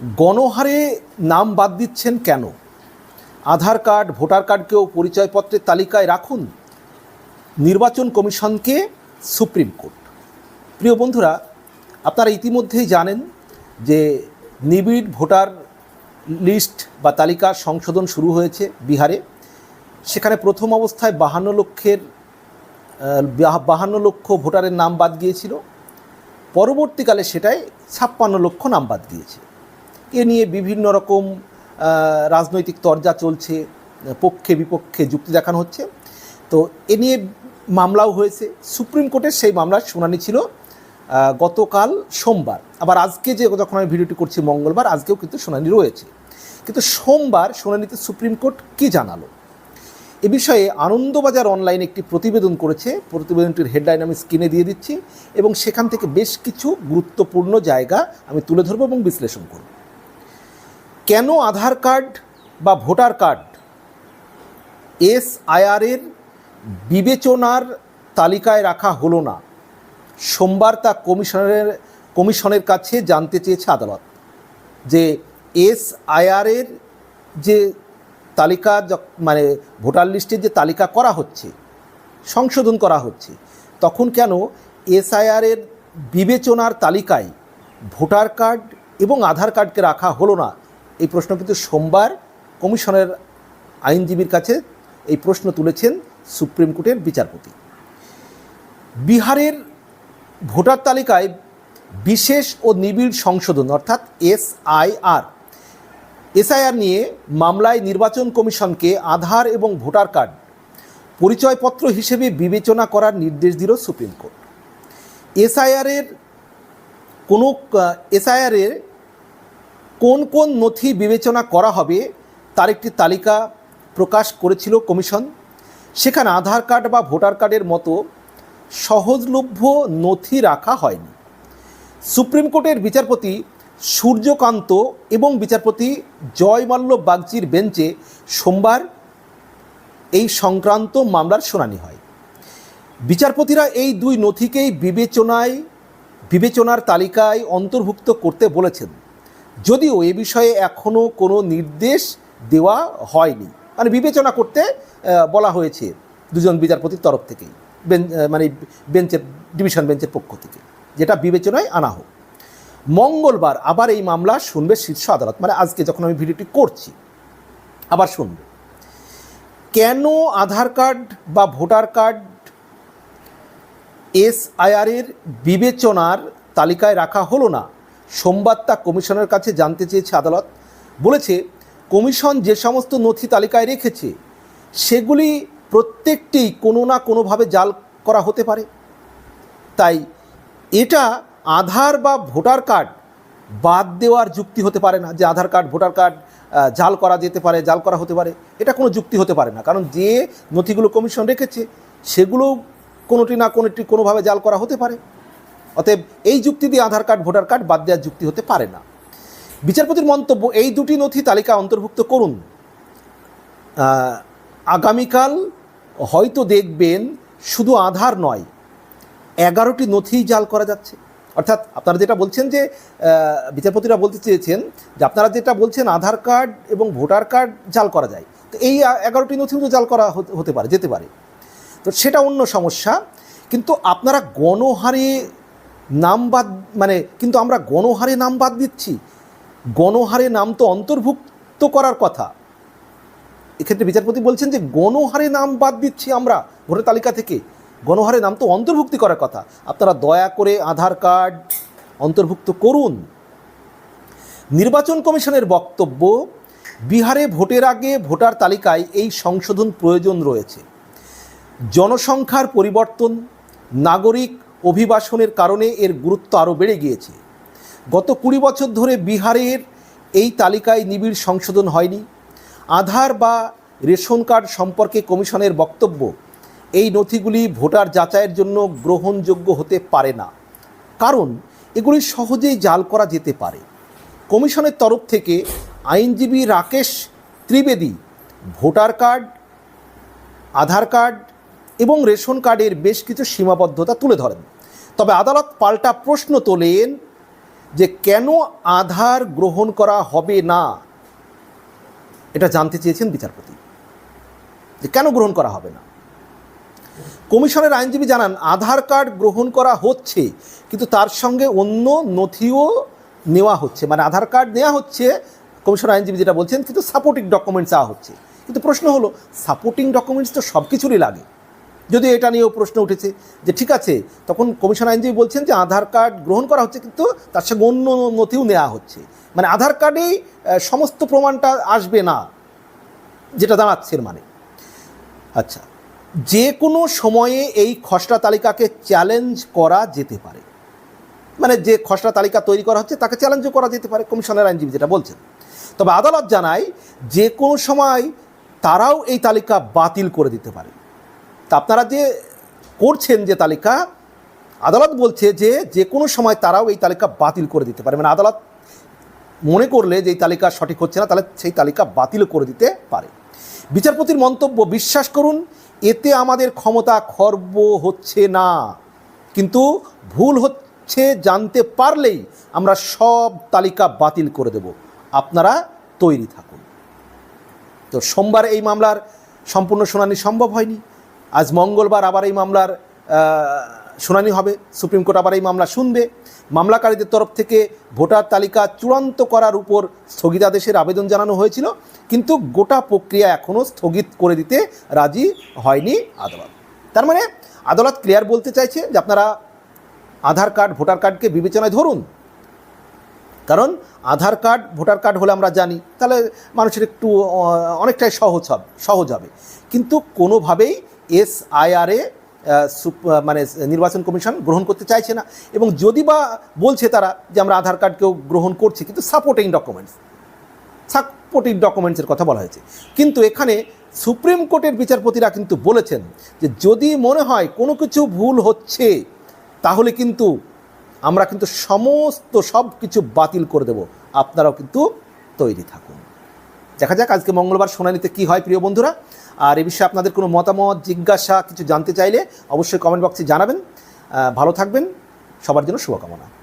গণহারে নাম বাদ দিচ্ছেন কেন? আধার কার্ড, ভোটার কার্ডকেও পরিচয়পত্রের তালিকায় রাখুন। নির্বাচন কমিশনকে সুপ্রিম কোর্ট। প্রিয় বন্ধুরা, আপনারা ইতিমধ্যেই জানেন যে নিবিড় ভোটার লিস্ট বা তালিকা সংশোধন শুরু হয়েছে বিহারে। সেখানে প্রথম অবস্থায় বাহান্ন লক্ষের বাহান্ন লক্ষ ভোটারের নাম বাদ গিয়েছিল। পরবর্তীকালে সেটাই ছাপ্পান্ন লক্ষ নাম বাদ গিয়েছে। এ নিয়ে বিভিন্ন রকম রাজনৈতিক তরজা চলছে, পক্ষে বিপক্ষে যুক্তি দেখানো হচ্ছে। তো এ নিয়ে মামলাও হয়েছে। সুপ্রিম কোর্টের সেই মামলার শুনানি ছিল গতকাল সোমবার। আবার আজকে যে যখন আমি ভিডিওটি করছি মঙ্গলবার, আজকেও কিন্তু শুনানি রয়েছে। কিন্তু সোমবার শুনানিতে সুপ্রিম কোর্ট কী জানালো? এ বিষয়ে আনন্দবাজার অনলাইনে একটি প্রতিবেদন করেছে। প্রতিবেদনটির হেডলাইন আমি স্ক্রিনে দিয়ে দিচ্ছি এবং সেখান থেকে বেশ কিছু গুরুত্বপূর্ণ জায়গা আমি তুলে ধরবো এবং বিশ্লেষণ করব। কেন আধার কার্ড বা ভোটার কার্ড? এস আইআরের বিবেচনার তালিকায় রাখা হলো না। সোমবার তা কমিশনের কমিশনের কাছে জানতে চেয়েছে আদালত যে এস আইআরের যে তালিকা মানে ভোটার লিস্টের যে তালিকা করা হচ্ছে, সংশোধন করা হচ্ছে, তখন কেন এস এসআইআরের বিবেচনার তালিকায় ভোটার কার্ড এবং আধার কার্ডকে রাখা হলো না? এই প্রশ্ন কিন্তু সোমবার কমিশনের আইনজীবীর কাছে এই প্রশ্ন তুলেছেন সুপ্রিম কোর্টের বিচারপতি। বিহারের ভোটার তালিকায় বিশেষ ও নিবিড় সংশোধন অর্থাৎ এসআইআর এসআইআর নিয়ে মামলায় নির্বাচন কমিশনকে আধার এবং ভোটার কার্ড, পরিচয়পত্র হিসেবে বিবেচনা করার নির্দেশ দিল সুপ্রিম কোর্ট। এসআইআরের কোনো, এসআইআরের কোন কোন নথি বিবেচনা করা হবে তার একটি তালিকা প্রকাশ করেছিল কমিশন। সেখানে আধার কার্ড বা ভোটার কার্ডের মতো সহজলভ্য নথি রাখা হয়নি। সুপ্রিম কোর্টের বিচারপতি সূর্যকান্ত এবং বিচারপতি জয়মাল্য বাগচির বেঞ্চে সোমবার এই সংক্রান্ত মামলার শুনানি হয়। বিচারপতিরা এই দুই নথিকেই বিবেচনায় বিবেচনার তালিকায় অন্তর্ভুক্ত করতে বলেছেন। যদিও এ বিষয়ে এখনও কোনো নির্দেশ দেওয়া হয়নি। মানে বিবেচনা করতে বলা হয়েছে দুজন বিচারপতির তরফ থেকেই মানে বেঞ্চের, ডিভিশন বেঞ্চের পক্ষ থেকে, যেটা বিবেচনায় আনা হোক। মঙ্গলবার আবার এই মামলা শুনবে শীর্ষ আদালত। মানে আজকে যখন আমি ভিডিওটি করছি, আবার শুনবে। কেন আধার কার্ড বা ভোটার কার্ড এসআইআরের বিবেচনার তালিকায় রাখা হলো না? সোমবার তা কমিশনের কাছে জানতে চেয়েছে আদালত। বলেছে, কমিশন যে সমস্ত নথি তালিকায় রেখেছে, সেগুলি প্রত্যেকটি কোনো না কোনোভাবে জাল করা হতে পারে। তাই এটা আধার বা ভোটার কার্ড বাদ দেওয়ার যুক্তি হতে পারে না, যে আধার কার্ড, ভোটার কার্ড জাল করা যেতে পারে, জাল করা হতে পারে। এটা কোনো যুক্তি হতে পারে না, কারণ যে নথিগুলো কমিশন রেখেছে, সেগুলো কোনোটি না কোনোটি কোনোভাবে জাল করা হতে পারে। অতএব এই যুক্তি দিয়ে আধার কার্ড, ভোটার কার্ড বাদ দেওয়ার যুক্তি হতে পারে না। বিচারপতির মন্তব্য, এই দুটি নথি তালিকা অন্তর্ভুক্ত করুন। আগামীকাল হয়তো দেখবেন শুধু আধার নয়, এগারোটি নথি জাল করা যাচ্ছে। অর্থাৎ আপনারা যেটা বলছেন যে বিচারপতিরা বলতে চেয়েছেন যে আপনারা যেটা বলছেন আধার কার্ড এবং ভোটার কার্ড জাল করা যায়। তো এই এগারোটি নথিও তো জাল করা হতে- পারে, যেতে পারে। তো সেটা অন্য সমস্যা। কিন্তু আপনারা গণহারে নাম বাদ মানে কিন্তু আমরা গণহারে নাম বাদ দিচ্ছি। গণহারে নাম তো অন্তর্ভুক্ত করার কথা। এক্ষেত্রে বিচারপতি বলছেন যে, গণহারে নাম বাদ দিচ্ছি আমরা ভোটার তালিকা থেকে। গণহারে নাম তো অন্তর্ভুক্তি করার কথা। আপনারা দয়া করে আধার কার্ড অন্তর্ভুক্ত করুন। নির্বাচন কমিশনের বক্তব্য, বিহারে ভোটের আগে ভোটার তালিকায় এই সংশোধন প্রয়োজন রয়েছে। জনসংখ্যার পরিবর্তন, নাগরিক অভিবাসনের কারণে এর গুরুত্ব আরও বেড়ে গিয়েছে। গত কুড়ি বছর ধরে বিহারের এই তালিকায় নিবিড় সংশোধন হয়নি। আধার বা রেশন কার্ড সম্পর্কে কমিশনের বক্তব্য, এই নথিগুলি ভোটার যাচাইয়ের জন্য গ্রহণযোগ্য হতে পারে না। কারণ, এগুলি সহজেই জাল করা যেতে পারে। কমিশনের তরফ থেকে আইনজীবী Rakesh Trivedi voter card, Aadhaar card এবং রেশন কার্ডের বেশ কিছু সীমাবদ্ধতা তুলে ধরেন। তবে আদালত পাল্টা প্রশ্ন তোলেন যে কেন আধার গ্রহণ করা হবে না? এটা জানতে চেয়েছেন বিচারপতি। যে কেন গ্রহণ করা হবে না? কমিশনের আইনজীবী জানান, আধার কার্ড গ্রহণ করা হচ্ছে, কিন্তু তার সঙ্গে অন্য নথিও নেওয়া হচ্ছে। মানে আধার কার্ড নেওয়া হচ্ছে, কমিশনের আইনজীবী যেটা বলছেন, কিন্তু সাপোর্টিং ডকুমেন্টস দেওয়া হচ্ছে। কিন্তু প্রশ্ন হলো, সাপোর্টিং ডকুমেন্টস তো সব কিছুরই লাগে। যদি এটা নিয়েও প্রশ্ন উঠেছে যে ঠিক আছে, তখন কমিশন আইনজীবী বলছেন যে আধার কার্ড গ্রহণ করা হচ্ছে কিন্তু তার সঙ্গে অন্য নথিও নেওয়া হচ্ছে। মানে আধার কার্ডেই সমস্ত প্রমাণটা আসবে না, যেটা দাঁড়াচ্ছে মানে। আচ্ছা যে কোনো সময়ে এই খসড়া তালিকাকে চ্যালেঞ্জ করা যেতে পারে। মানে যে খসড়া তালিকা তৈরি করা হচ্ছে তাকে চ্যালেঞ্জও করা যেতে পারে, কমিশনের আইনজীবী যেটা বলছেন। তবে আদালত জানায় যে কোনো সময় তারাও এই তালিকা বাতিল করে দিতে পারে। তা আপনারা যে করছেন যে তালিকা, আদালত বলছে যে যে কোনো সময় তারাও এই তালিকা বাতিল করে দিতে পারে। মানে আদালত মনে করলে যে এই তালিকা সঠিক হচ্ছে না, তাহলে সেই তালিকা বাতিল করে দিতে পারে। বিচারপতির মন্তব্য, বিশ্বাস করুন, এতে আমাদের ক্ষমতা খর্ব হচ্ছে না। কিন্তু ভুল হচ্ছে জানতে পারলেই আমরা সব তালিকা বাতিল করে দেব। আপনারা তৈরি থাকুন। তো সোমবার এই মামলার সম্পূর্ণ শুনানি সম্ভব হয়নি। আজ মঙ্গলবার আবার এই মামলার শুনানি হবে। সুপ্রিম কোর্ট আবার এই মামলা শুনবে। মামলাকারীদের তরফ থেকে ভোটার তালিকা চূড়ান্ত করার উপর স্থগিতাদেশের আবেদন জানানো হয়েছিল, কিন্তু গোটা প্রক্রিয়া এখনও স্থগিত করে দিতে রাজি হয়নি আদালত। তার মানে আদালত ক্লিয়ার বলতে চাইছে যে আপনারা আধার কার্ড, ভোটার কার্ডকে বিবেচনায় ধরুন কারণ আধার কার্ড, ভোটার কার্ড হলে আমরা জানি, তাহলে মানুষের একটু অনেকটাই সহজ হবে সহজ হবে। কিন্তু কোনোভাবেই এস আইআরএ মানে নির্বাচন কমিশন গ্রহণ করতে চাইছে না। এবং যদি বা বলছে তারা যে আমরা আধার কার্ডকেও গ্রহণ করছি, কিন্তু সাপোর্টিং ডকুমেন্টস সাপোর্টিং ডকুমেন্টসের কথা বলা হয়েছে। কিন্তু এখানে সুপ্রিম কোর্টের বিচারপতিরা কিন্তু বলেছেন যে যদি মনে হয় কোনো কিছু ভুল হচ্ছে, তাহলে কিন্তু আমরা কিন্তু সমস্ত সব কিছু বাতিল করে দেব। আপনারাও কিন্তু তৈরি থাকুন। দেখা যাক, আজকে মঙ্গলবার শুনানিতে কি হয় প্রিয় বন্ধুরা। আর এ বিষয়ে আপনাদের কোনো মতামত, জিজ্ঞাসা, কিছু জানতে চাইলে অবশ্যই কমেন্ট বক্সে জানাবেন। ভালো থাকবেন। সবার জন্য শুভকামনা।